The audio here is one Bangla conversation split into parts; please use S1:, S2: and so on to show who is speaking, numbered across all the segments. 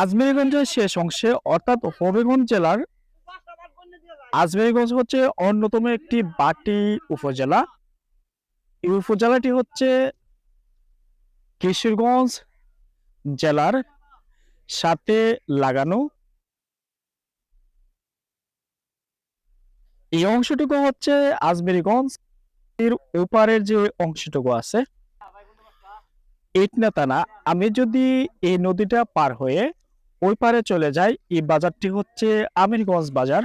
S1: আজমেরগঞ্জের শেষ অংশে, অর্থাৎ হবিগঞ্জ জেলার আজমেরগঞ্জ হচ্ছে অন্যতম একটি বাটি উপজেলা। এই উপজেলাটি হচ্ছে কিশোরগঞ্জ জেলার সাথে লাগানো। এই অংশটুকু হচ্ছে আজমেরগঞ্জ এর ওপারের যে অংশটুকু আছে। ইটনাতানা আমি যদি এই নদীটা পার হয়ে ওই পারে চলে যাই। এই বাজারটি হচ্ছে আমিরগঞ্জ বাজার।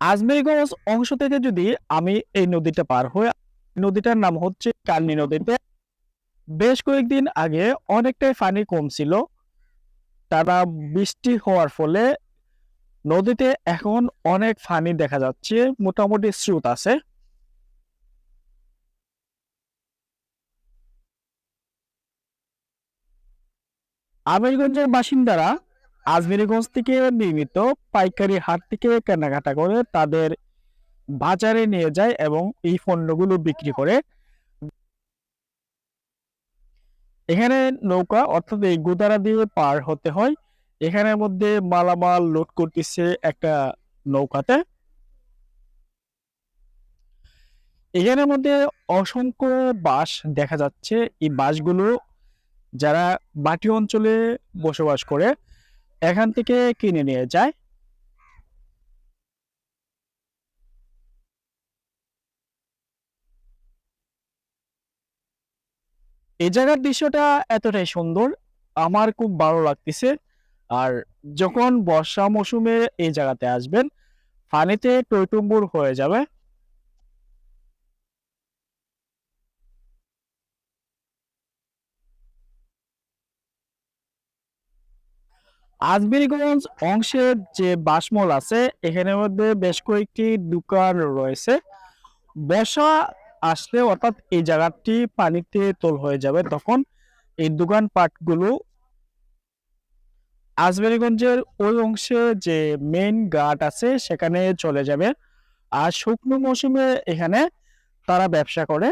S1: আজমেরগঞ্জ অংশ থেকে যদি আমি এই নদীটা পার হয়ে নদীটার নাম হচ্ছে কালনি নদীতে। বেশ কয়েকদিন আগে অনেকটাই পানি কম ছিল। টানা বৃষ্টি হওয়ার ফলে নদীতে এখন অনেক পানি দেখা যাচ্ছে। মোটামুটি স্রোত আছে। আমিরগঞ্জের বাসিন্দারা আজমিরগঞ্জ থেকে নির্মিত পাইকারি হাট থেকে কেনাকাটা করে তাদের বাজারে নিয়ে যায় এবং এই পণ্যগুলো বিক্রি করে। এখানে নৌকা, অর্থাৎ এই গুদারা দিয়ে পার হতে হয়। এখানের মধ্যে মালামাল লোড করতেছে একটা নৌকাতে। এখানের মধ্যে অসংখ্য বাঁশ দেখা যাচ্ছে। এই বাঁশগুলো যারা বাটি অঞ্চলে বসবাস করে, এখান থেকে কিনে নিয়ে যায়। এই জায়গার দৃশ্যটা এতটাই সুন্দর, আমার খুব ভালো লাগতেছে। আর যখন বর্ষা মৌসুমে এই জায়গাতে আসবেন, পানিতে টইটুম্বুর হয়ে যাবে। আজমিরগঞ্জ অংশের যে বাসমল আছে, এখানের মধ্যে বেশ কয়েকটি দোকান রয়েছে। বর্ষা আসলে অর্থাৎ এই জায়গাটি পানিতে তোল হয়ে যাবে তখন এই দোকানপাটগুলো আজমেরগঞ্জের ওই অংশে যে মেইন ঘাট আছে, সেখানে চলে যাবে। আর শুকনো মৌসুমে এখানে তারা ব্যবসা করে।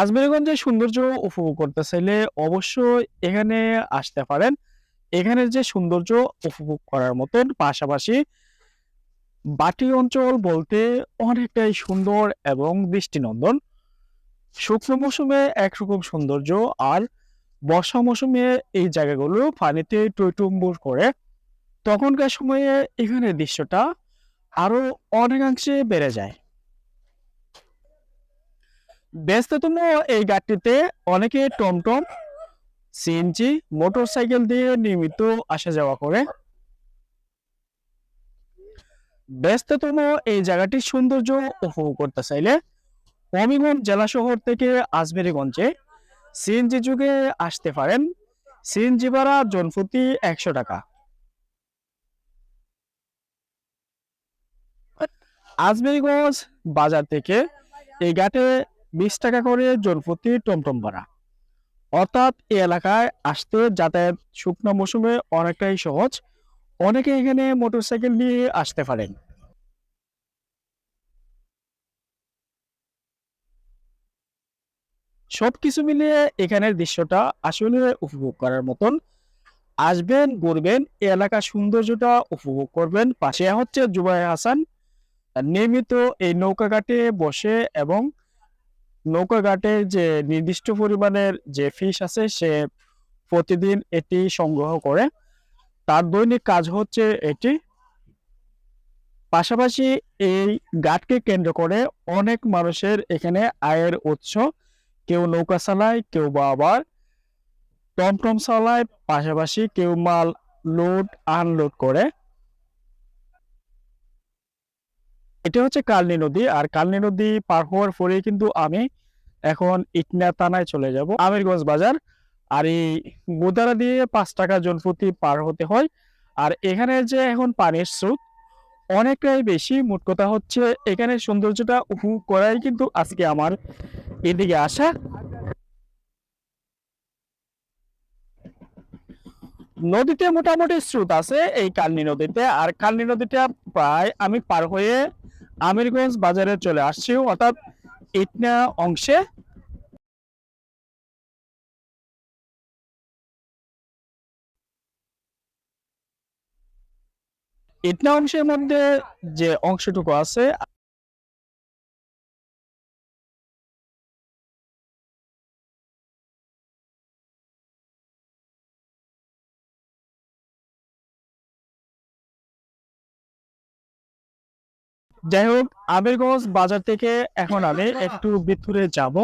S1: আজমেরগঞ্জের সৌন্দর্য উপভোগ করতে চাইলে অবশ্যই এখানে আসতে পারেন। এখানের যে সৌন্দর্য উপভোগ করার মতন পাশাপাশি বাটি অঞ্চল বলতে অনেকটাই সুন্দর এবং দৃষ্টিনন্দন। শুকনো মৌসুমে একরকম সৌন্দর্য আর বর্ষা মৌসুমে এই জায়গাগুলো পানিতে টইটুম্বুর করে, তখনকার সময়ে এখানের দৃশ্যটা আরও অনেকাংশে বেড়ে যায়। ব্যস্ততম এই ঘাটটিতে অনেকে টমটম সিএনজি মোটর সাইকেল দিয়ে নিয়মিত আসা যাওয়া করে। ব্যস্ততম এই জায়গাটির সৌন্দর্য উপভোগ করতে চাইলে হবিগঞ্জ জেলা শহর থেকে আজমেরীগঞ্জে সিএনজি যুগে আসতে পারেন। সিএনজি ভাড়া জনপ্রতি একশো টাকা। আজমেরীগঞ্জ বাজার থেকে এই ঘাটে বিশ টাকা করে জনপ্রতি টমটম ভাড়া অর্থাৎ এই এলাকায় আসতে যাতায়াত শুকনো মৌসুমে অনেকটাই সহজ। অনেকে এখানে মোটরসাইকেল নিয়ে আসতে পারেন। সবকিছু মিলিয়ে এখানের দৃশ্যটা আসলে উপভোগ করার মতন। আসবেন, ঘুরবেন, এই এলাকার সৌন্দর্যটা উপভোগ করবেন। পাশে হচ্ছে জুবাই হাসান। নিয়মিত এই নৌকা ঘাটে বসে এবং নৌকা ঘাটে যে নির্দিষ্ট পরিমাণের যে ফিশ আছে, সে প্রতিদিন এটি সংগ্রহ করে। তার দৈনিক কাজ হচ্ছে এটি। পাশাপাশি এই ঘাটকে কেন্দ্র করে অনেক মানুষের এখানে আয়ের উৎস। কেউ নৌকা চালায়, কেউ বা আবার টমটম চালায়, পাশাপাশি কেউ মাল লোড আনলোড করে। এটা হচ্ছে কালনী নদী, আর কালনী নদী পার হওয়ার পরে কিন্তু আমি এখন ইটনা তানায় চলে যাব, আমিরগঞ্জ বাজার। আর এই গোদারা দিয়ে পাঁচ টাকা জনপ্রতি পার হতে হয়। আর এখানে যে এখন পানির স্রোত, অনেকটাই বেশি। মোট কথা হচ্ছে এখানে সৌন্দর্যটা উপভোগ করাই কিন্তু আজকে আমার এদিকে আসা। নদীতে মোটামুটি স্রোত আছে এই কালনী নদীতে, আর কালনী নদীটা প্রায় আমি পার হয়ে আমিরগঞ্জ বাজারে চলে আসছি অর্থাৎ ইটনা অংশে। ইটনা অংশের মধ্যে যে অংশটুকু আছে যাই হোক আমিরগঞ্জ বাজার থেকে এখন আমি একটু ভিতরে যাব।